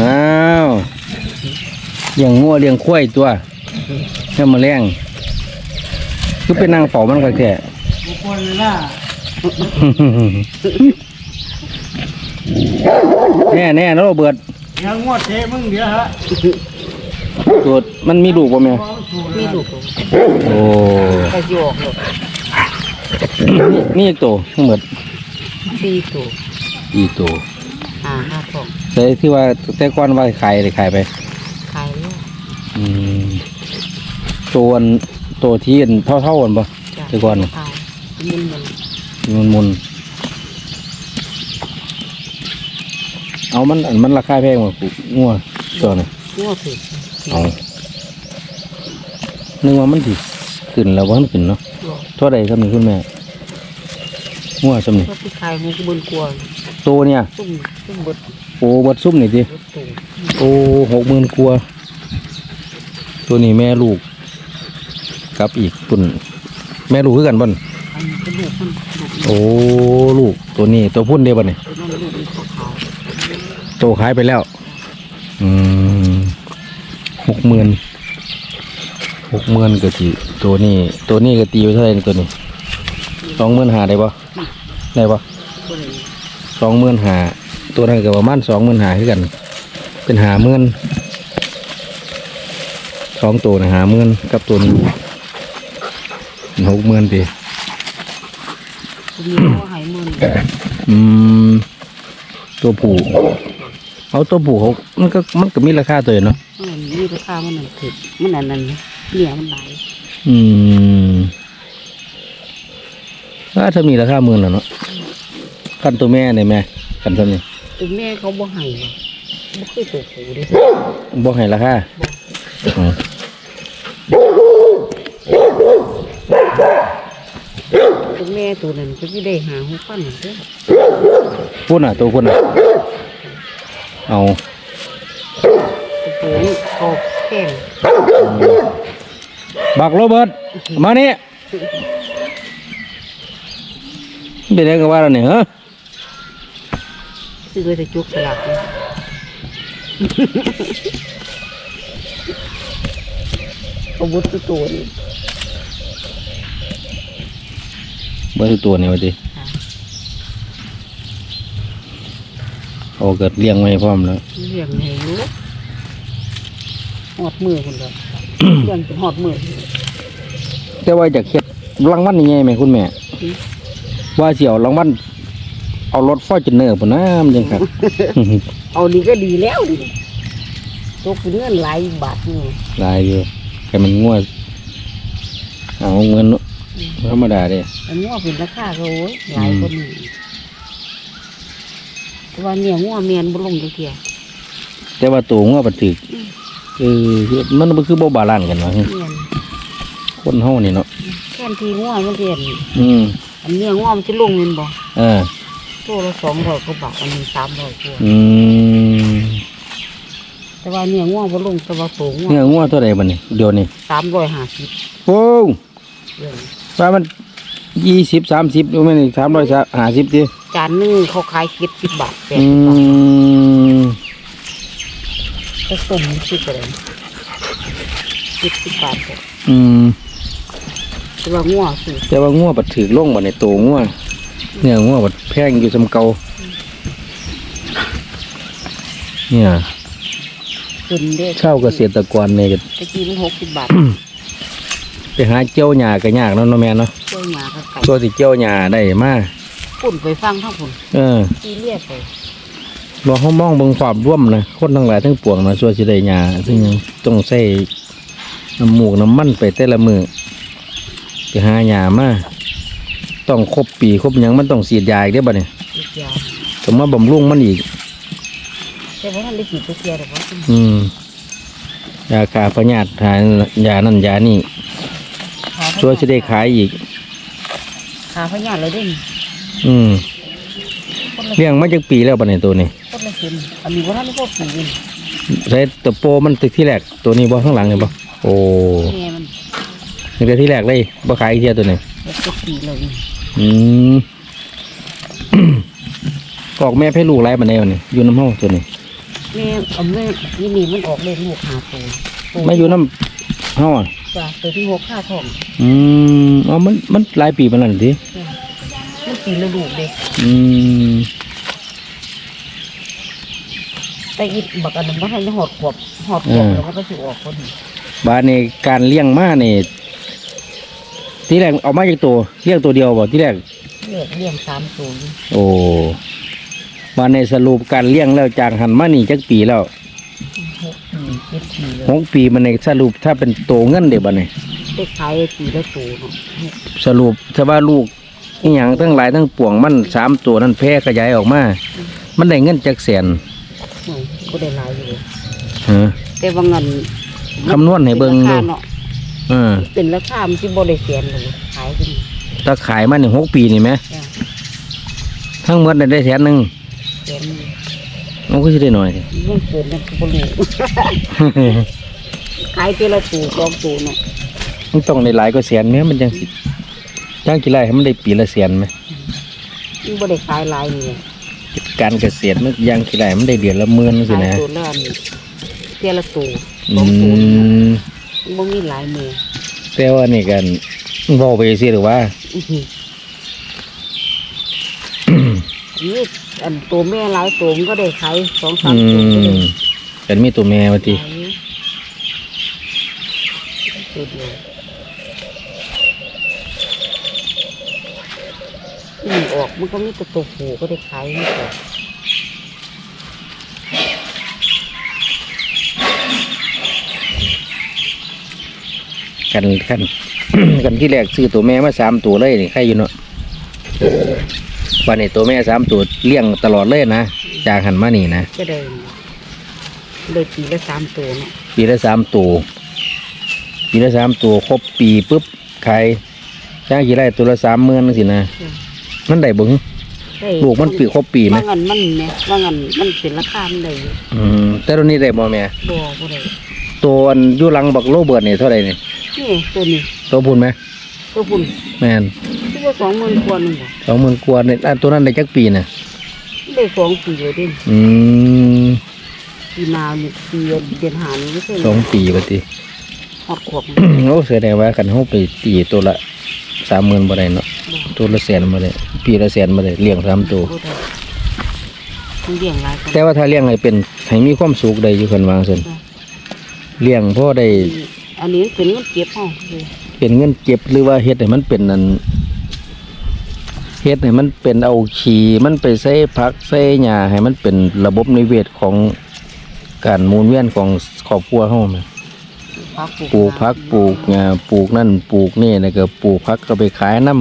อ้าวเลี้ยงงัวเลี้ยงควายตัวแค่มาแรงคือเป็นนางเฝ้ามันก็แค่บุคคลเลยล่ะแน่แน่แล้วโรเบิดยังงวดเทมึงเดี๋ยวฮะตัวมันมีลูกป่ะแม่มีลูกโอ้กระยอกลูกนี่อีกตัวทั้งหมดสี่ตัวอีกตัวห้าห้าทอง แต่ที่ว่าแต่ก่อนว่าขายเลยขายไป ขายแล้วอืมตัวอันตัวที่อันเท่าเท่าๆกันปะ จ้ะแต่ก่อนขายมันมันมุนมุนเอามันอันมันราคาแพงกว่างัวตัวนี้งัวผิดเอานึกว่ามันสิขึ้นแล้วว่ามันขึ้นเนาะเท่าใดสำนึกคุณแม่งัวสำนึกก็ที่ขายมันก็บนกลัวตัวเนี่ยซุ่มซุ่มบด โอ้บัดซุ่มนี่ดิโอ้หกหมื่นกว่าตัวนี้แม่ลูกกับอีกตุนแม่ลูกคือกันบ่นอันนี้เป็นลูกมันโอ้ลูกตัวนี้ตัวพุ่นเดียวบ่นี่ตัวขาวขาวโตขายไปแล้ว อืมหกหมื่นหกหมื่นก็ตีตัวนี้ ตัวนี้ก็ตีไปเท่าไหร่ตัวนี้สองหมื่นหาได้ปะได้ปะสองหมื่นหา ตัวนั้นก็ประมาณสองหมื่นหาคือกัน เป็นหาหมื่นสองตัวนะหาหมื่นกับตัวนี้หกหมื่นปีตัวนี้เขาใหายมันอืมตัวผูเอาตัวผูเขามันก็มันก็มีราคาตัวเนาะมันมีราคามันนั่นถึกมันอันนั้นเนี่ยมันหลายอืมถ้าถ้ามีราคาหมื่นแล้วเนาะกันตัวแม่เนี่ยแม่กันตัวนี้ ตัวแม่เขาบ่ให้ว่ะบ่เคยตัวผูเด้บอกให้ราคาอ๋อตัวแม่ตัวนั้นก็สิได้หาหกพันเด้อพูดน่ะตัวพูดน่ะเอาตัวผูนี่เขาแข้งบักโรเบิร์ตมานี่เป็นยังไงว่าแล้วเนี่ยฮะ ซื้อไปแต่จุกสลักเลยเอาบุตรตัวนี้เบอร์ตัวนี้ไว้ดิเอาเกิดเลี้ยงไว้พร้อมแล้วเลี้ยงให้อยู่หอดมือคนเดียวเลี้ยงจนหอดมือแต่ว่าจะเข็ดรางวัลยังไงไหมคุณแม่อืมว่าเสี่ยวรางวัล เอารถฟอร์จูเนอร์ปุ่นน้ำยังครับเอาดีก็ดีแล้วดิตกเป็นเงินหลายบาทนี่ลายอยู่แค่มันงวดเอาเงินเนอะธรรมดาเด้อันนี้ว่าเป็นราคาก็โอ้ยหลายคนนี่แต่ว่าเนี่ยงัวเมียนบ่ลงจักเทียแต่ว่าตัวงวดปัดถึกอืมเออคือมันมันคือบ่บาลานซ์กันวะเมียนคนเฮานี่เนาะแค่นทีงัวมันเรียนอืมอันเนี้ยงัวมันจะลงเงินบ่เออ ตัวละสองร้อยกว่าบาทอันนี้สามร้อยกว่าอืมแต่ว่าเนี่ยงัวบ่ลงแต่ว่าโตงัวเนื้องวดเท่าไหร่บัดนี้เดี๋ยวนี้สามร้อยห้าสิบโอ้เดือนว่ามันยี่สิบสามสิบอยู่ไหมนี่สามร้อยห้าสิบดิจานหนึงเขาขายเก็ดสิบบาทแปดอืสิบบาทมก็ต้มสิบอะไรเก็ดสิบบาทก็อืมแต่ว่างัวสิแต่ว่างวดปัดถือลงบัดในตัวงวด เนื้องวดปัดแพงอยู่สำเก่าเนี่ยขึ้นเด้อเช่าเกษตรกรเนี่ยก็ตะกี้มันหกสิบบาทไปหาเจ้าหญ้าก็ยากเนาะเนาะแม่เนาะเจ้าหมาก็ไก่ตัวที่เจ้าหญ้าได้มาปุ่นไปฟังทั้งปุ่นเออตีเลียดไปลองเฮามองเบิ่งความร่วมนะคนทั้งหลายทั้งปวงนะส่วนสิได้หญ้าซึ่งยังต้องใช้น้ำมูกน้ำมันไปแต่ละมือไปหาหญ้ามา ต้องครบปีครบหยังมันต้องฉีดยาอีกเด้อบัดนี้อีกอยางต้องมาบำรุงมันอีก แต่ว่าท่านได้กินตะเกียบหรอกวะอืมยาคาพยาธิทานยานั่นยานี่ขาพช่วยจะได้ขายอีกขาพญาเลยเด้นอืมคนละเลี้ยงมาจากปีแล้วบัดนี้ตัวนี้คนละเข็มอันนี้ว่าท่านได้พวกปีนใช้ตัวโปมันตึกที่แรกตัวนี้บ่ข้างหลังเนี่ยบ่โอ้แม่มันนี่แต่ที่แรกเลยบ่ขายอีกเทียตัวนี้แล้วก็ปีเลย อืมออกแม่ให้ลูกไรบัดนี้วันนี้อยู่น้ำห้องตัวนี้แม่เอาแม่นี่นี่มันออกเลยลูกหาตัวตัวมาอยู่น้ำเฮาอะจ้ะตัวที่หกค่าทองอืมอ๋อมันมันหลายปีมาแล้วนี่ติจ้ะมันปีละลูกเด็กอืมแต่อีกบักอันนั้นมันให้หอดขวบหอดขวบแล้วมันก็สิออกคนนี้บาดนี้การเลี้ยงมานี่ ที่แรกเอามาจากตัวเลี้ยงตัวเดียวบ่ที่แรกเลือกเลี้ยงสามตัวนี่โอ้มาในสรุปการเลี้ยงแล้วจากหันมานี่จักปีแล้วหกปีเจ็ดปีเลยหกปีมันในสรุปถ้าเป็นโตเงินเดี๋ยวบัดนี้ได้ขายปีละตัวเนาะสรุปถ้าว่าลูกอหย่างทั้งหลายทั้งปวงมันสามตัวนั้นแพร่ขยายออกมา มันได้เงินจากแสนโอ้ยก็ได้หลายอยู่เลยฮะแต่ว่าเงินคำนวณให้เบิ่งดูป็นราคาเนาะ อ่าเป็นราคามันสิบ่ได้แสนเลยขายกันถ้าขายมาหนึ่งหกปีนี่ไหมจ้ะทั้งหมดได้แสนหนึ่งแสนมันก็จะได้หน่อยสิเรื่องเกินนั่นก็บ่รู้ ขายทีละตัวสองตัวเนาะมันต้องได้หลายก็แสนไหมมันยังสิจ้างกี่ไรให้มันได้ปีละแสนไหมมันบ่ได้ขายหลายนี่การเกษตรมันยังกี่ไรมันได้เดือนละหมื่นสิขายนะตัวละนี่ทีละตัวสอืองตัวนี่มมัน บ่มีหลายมือแต่ว่านี่กันเว่าไปสิหรือว่าอื้อหือนี่อันตัวแม่หลายตัวมันก็ได้ขายสองสามอืตัวก็ได้มกันมีตัวแม่มาทีขายตัวเดียวอืมออกมันก็มีแต่ตัวผูก็ได้ขายนี่ก่อน กันกัน กันที่แรกซื้อตัวแม่มาสามตัวเลยนี่ใครอยู่เนาะวันนี้ตัวแม่สามตัวเลี้ยงตลอดเลยนะจากหันมานี่นะก็ได้ได้ปีละสามตัวเนาะปีละสามตัวปีละสามตัวครบปีปุ๊บขายจ้างกี่ไรตัวละสามหมื่นสินะมันได้เบึงได้ลูกมันปีครบปีไหมว่างันมันแหม่ว่างันมันเป็นราคามันได้อยู่อืมแต่ตัวนี้ได้บ่แม่บ่บ่ได้ตัวอันอยู่หลังบักโรเบิร์ตนี่เท่าไหร่นี่ นี่ตัวนี้ตัวพุ่นไหมตัวพุ่นแม่นที่ว่าสองหมื่นกว่าหนึงบ่สองหมื่นกว่าเนี่ยอันตัวนั้นได้จักปีน่ะได้สองปีเลยเด้อืมปีหนาวนี่ปีเดือนหานี่ไม่ใช่สองปีปฏิฮอดขวบโอ้แสดงว่ากันเขาไปตีตัวละสามหมื่นบ่ได้เนาะตัวละแสนบ่ได้ปีละแสนบ่ได้เลี้ยงสามตัวบ่ได้มันเลี้ยงหลายกันแต่ว่าถ้าเลี้ยงให้เป็นให้มีความสุขได้อยู่คนวางซั่นเลี้ยงพ่อได้ อันนี้เป็นเงินเก็บเฮาเลยเป็นเงินเก็บหรือว่าเฮ็ดให้มันเป็นนั่นเฮ็ดให้มันเป็นเอาขี้มันไปใส่ผักใส่หญ้าให้มันเป็นระบบนิเวศของการหมุนเวียนของครอบครัวเฮาแหมพักปลูกผักปลูกหญ้าปลูกนั่นปลูกนี่แล้วก็ปลูกผักก็ไปขายน้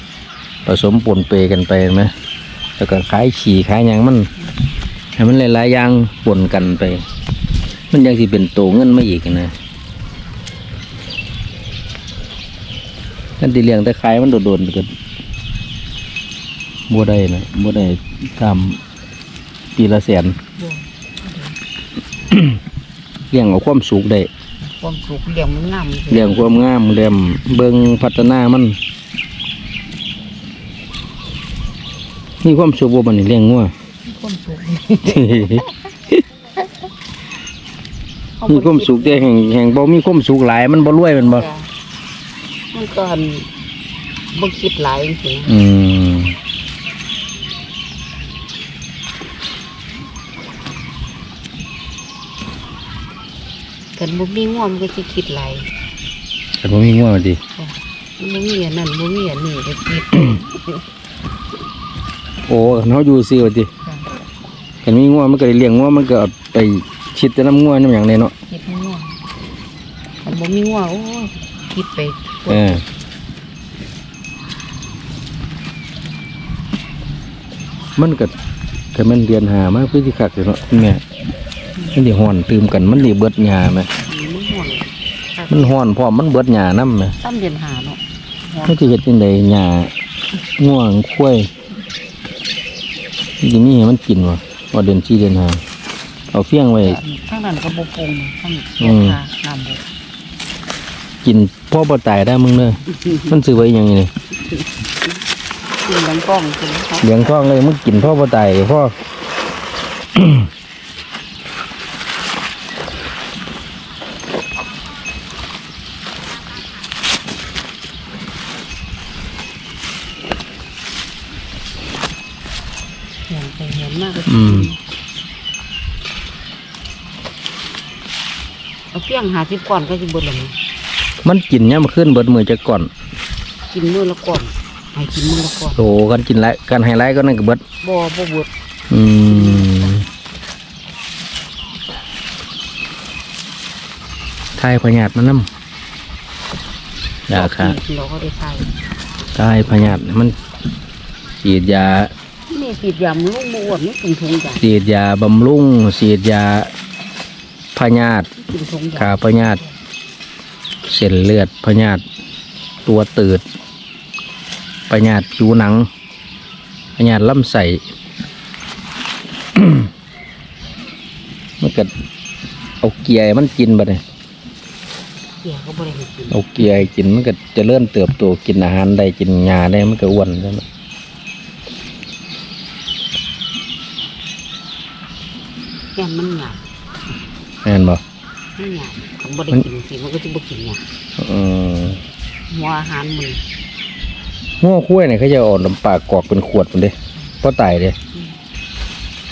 ำผสมปนเปกันไปเห็นไหมแล้วก็ขายขี่ขายหยังมันให้มันหลายๆอย่างปนกันไป มันยังสิเป็นโตเงินมาอีกนะ กันที่เลี้ยงแต่ขายมันโดดๆไปกันบัได้นะบัได้ทำปีละแสนเลี้ยงเอาความสุขได้ความสุขเลี้ยงมันงามเรื่องความงามเรื่องเบิงพัฒนามันมีความสุขบ่บันนี้เลี้ยงงัวความสุขมีความสุขแต่แห่งแห่งบ่มีความสุขหลายมันบ่รวยแมันบ่จ้ะ มันก็อันบ่คิดหลายจริงอืมๆกันบ่มีง่วงมันก็สิคิดหลายแต่บ่มีงัวดิมันบ่มีอันนั้นบ่มีอันนี้ก็คิด โอ้คันเฮาอยู่ซื่อว่าติจ้ะคันมีงัวมันก็ได้เลี้ยงงัวมันก็เอาไปชิดแต่น้ำงัวน้ำหยังได้เนาะคิดง่วงมันบ่มีง่วงโอ้ยคิดไป เออมันก็แต่มันเรียนหามาคือสิคักเลยเนาะคุณแม่มันสิฮ้อนตื่มกันมันสิเบิดหญ้าแหมมันห่วงมันฮ้อนพร้อมมันเบิดหญ้านำแหมตั้มเดือนหาเนาะมันสิเฮ็ดจังไดหญ้าง่วงคุ้ยสิมีให้มันกินบ่ว่าเดือน4เดือนห้าเอาเฟี้ยงไว้ข้างนั้นก็บ่ปรุงข้างอืมหาน้ำบ่กิน พ่อบ่ตายได้มึงเลยมันซื้อไว้ยังไงเนี่กินดังกล้องเลี้ยงท้องเลยมึงกินพ่อบ่ตายพ่อ เห็นไปเห็นมากเลยอืม เอาเพียงหาสิบก่อนก็จะเบนหลัง มันกินเนี่ยามมาขึ้นเบิดมือจะก่อน กินมื้อละก่อนให้กินมื้อละก่อนโอ้กันกินไรกันไฮไลท์ก็นั่นก็เบิดบ่บ่เบิดอืมทายพญาตมันน้ำยาค่ะเราก็ได้ทายทายพญาตมันฉีดยานี่ติดยามลูกบ่อ้วนนี่กินทงยาฉีดยาบำรุงฉีดยาพญาตกินทงยาขาพญาตเส้นเลือดพญาตตัวตืดพญาตผิวหนังพญาตลำไส้มันก็เอาเกียร์ให้มันกินไปเลยเกี่ยก็บ่ได้ให้กินเอาเกียร์ให้กินมันก็เจะเลื่อนเติบโตกินอาหารได้กินยาได้มันก็อ้วนใช่ไหมแก่มันหยาบแม่นบ่ มันหยาบคันบ่ได้กินสิมันก็สิบ่กินหยาบอืมหัวอาหารมันง้อคุ้ยเนี่ยเขาจะเอ่อนำปากกอกเป็นขวดมันเด้ก็ตายเด้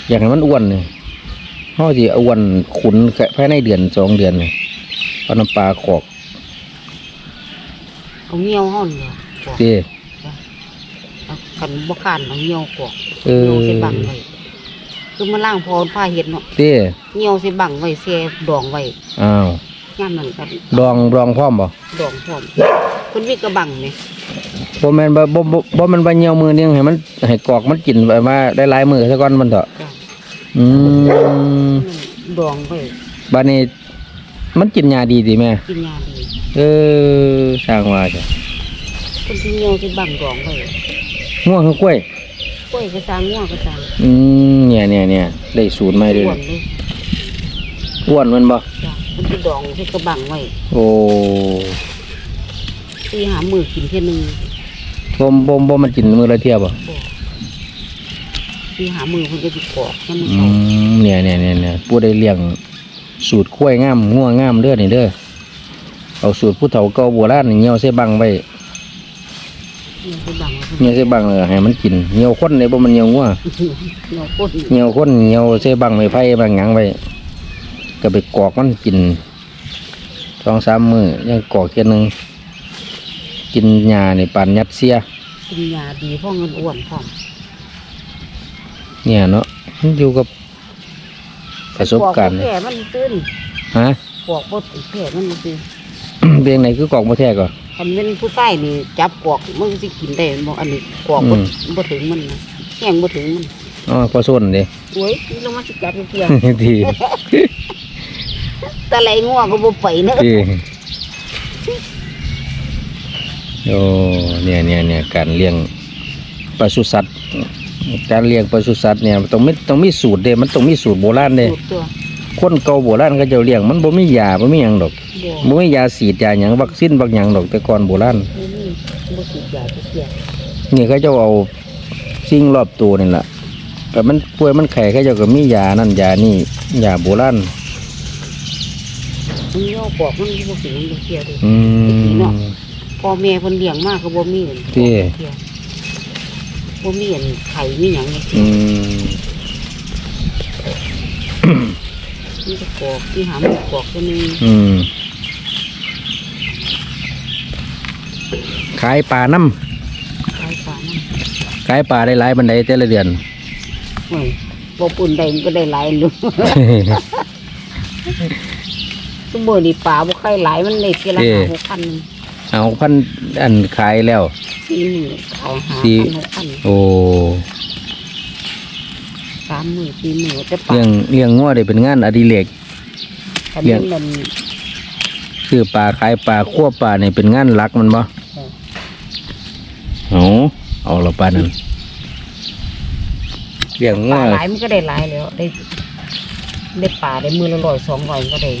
อยากให้มันอ้วนเนี่ยเขาสิอ้วนขุนแค่ภายในเดือนสองเดือนเนี่ยเอาน้ำปลากอกเอาเงี้ยวเฮานี่ล่ะกอกเด้เอาคันบ่คานเอาเงี้ยวกอกเออเงี้ยวใส่บังไว้ คือมันล่างพอผ้าเฮ็ดเนาะเด้เงี้ยวใส่บังไว้แช่ดองไว้อ้าวยามนั้นก็ดองดองพร้อมบ่ดองพร้อมเพิ่นมีกระบังนี่บ่แม่นบ่บ่บ่บ่แมันบ่เหี่ยวมือนึงให้มันให้กอกมันกินแบบว่าได้หลายมือซะก่อนมันเถอะจ้ะอืมดองไว้บัดนี้มันกินยาดีติแม่กินยาดีเออสร้างว่าจ้ะเพิ่นสิเงี้ยวใส่บังดองไว้ง่วงคือกล้วย กล้วยก็สร้างงัวก็สร้างอืมเนี่ยเนี่ยเนี่ยได้สูตรใหม่เลยอ้วนเลยอ้วนมันบ่จ้ะมันสิดองใส่กระบังไว้โอ้ตีหามือกินเที่ยหนึงบ่บ่บ่มันกินมื้อละเที่ยบ่บ่ตีหามือเพิ่นก็สิกรอกให้มันอืเข้ามเนี่ยเนี่ยเนี่ยเนี่ยผู้ได้เลี้ยงสูตรกล้วยงามง่วงงามเด้อนี่เด้อเอาสูตรผู้เฒ่าเก่าโบราณนี่เหี่ยวใส่บังไว้ เงี้ยวใส่บังไว้เหี่ยวใส่บังเลยให้มันกินเหี่ยวคนเลยบ่มันเหี่ยวงัวเงี้ยวคนเหี่ยวคนเหี่ยวใส่บังไม้ไผ่บางหยังไว้ก็ไปกอกมันกินสองสามมื้อยังกอกเทื่อนึงกินหญ้านี่ปานยัดเสียกินยาดีเพราะเงินอ้วนพร้อมเนี่ยเนาะมันอยู่กับประสบการณ์ปอกบ่แผลมันตื้นฮะปอกบดแผลมันตื้นเบียงไหนคือกอกบ่แท้ก่อน คันเป็นผู้ใต้นี่จับกอกมันสิกินได้บ่อันนี้กอกบ่อืม บ่ถึงมันนะแห้งบ่ถึงมันอ๋อพอส้นเด้โอ้ยนี่ลงมาสิจับเพียดีแต่ไหลงัวก็บ่ไปเนอะดีโอ้เนี่ยเนี่ยเนี่ยการเลี้ยงปศุสัตว์การเลี้ยงปศุสัตว์เนี่ยต้องมีต้องมีสูตรเด้มันต้องมีสูตรโบราณเด้สูตรตัว คนเก่าโบราณก็จะเลี้ยงมันบ่มียาบ่มีหยังดอกบ่บ่มียาสีดยาหยังวัคซีนบักหยังดอกแต่ก่อนโบราณบ่มีบ่สิยาทุกอย่างนี่เขาเจะเอาสิ่งรอบตัวนี่ล่ะแต่มันป่วยมันไข้เขาเจ้าก็มียานั่นยานี่ยาโบราณมันย่อกอกมันบ่ถึงมันเที่ยวเด้อืมพ่อแม่เพิ่นเลี้ยงมาก็บ่มีอันที่เที่ยวบ่มีอันไข่มีหยังเลยอืม มีแต่ กอกที่หามันกอกตัวนึงอืมขายปลาน้ขายปลานั่นำขายปลาได้หลายบันไดแต่ละเดือน โอ้ยบ่ปุ่นได้มันก็ได้หลายลูกซุมื้อนี้ปลาบ่ค่อยหลายมันได้ทีละเอ้ ห้าหกพันหนึ่งเอาพันอันขายแล้ว สี่มื้อขายหาสี่ พันหกพันโอ้สามมื้อสี่มื้อแต่ปลาเลี้ยงเลี้ยงงัวได้เป็นงานอดิเรก คันเลี้ยงมันคือปลาขายปลาคั่วปลาเนี่ยเป็นงานหลักมันบ่เอาเอาละปลานั้นเลี้ยงปงัวลาหลายมันก็ได้หลายแล้ว ได้ได้ปลาได้มื้อละร้อยสองร้อยก็ได้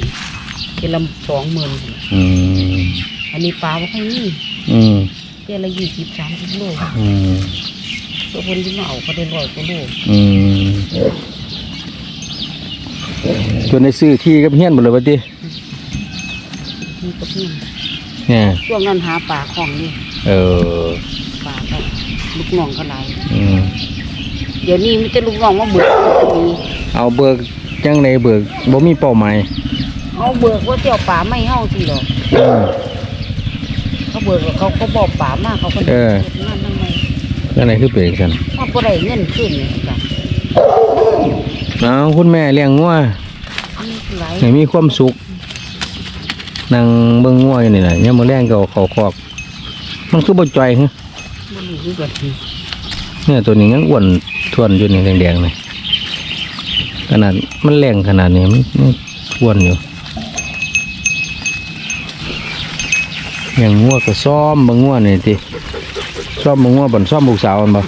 ทีละสองหมื่นอืมอันนี้ปลาบ่ค่อยมีอืมเทีละยี่สิบสามสิบโลอืมตัวคนที่มาเอาก็ได้ร้อยกว่าโลอืม จนได้ซื้อที่กับเฮียนหมดเลยว่าติมีก็เพียงเนี่ยช่วงนั้นหาปลาของนี่เออปลาก็ลูกน้องก็หลายอืมเดี๋ยวนี้มีแต่ลูกน้องมาเบิกมีเอาเบิกจังไดเบิกบ่มีเป้าหมายเอาเบิกว่าเจ้าป่าไม่เฮาสิดอกอืมเขาเบิกแล้วเขาก็บอกป่ามาเขาก็เออนั่นทำไมจังไดคือเป็นจังซั่นเขาบ่ได้เงินขึ้นเลยจ้ะเอาคุณแม่เลี้ยงงัวนี่หลาย ให้มีความสุขนั่งเบิ่งงัวอยู่นี่น่ะยามมื้อแรงก็เอาเข้าคอกมันคือบ่จ่อยฮะบ่รู้คือกันเนี่ยตัวนี้ยังอ้วนทวนอยู่นี่แดงๆนี่ขนาดมันแรงขนาดนี้มันมันอ้วนอยู่อย่างงัวก็ซ้อมบางงัวนี่ติซ้อมบางงัวบ่นซ้อมลูกสาวมันบ่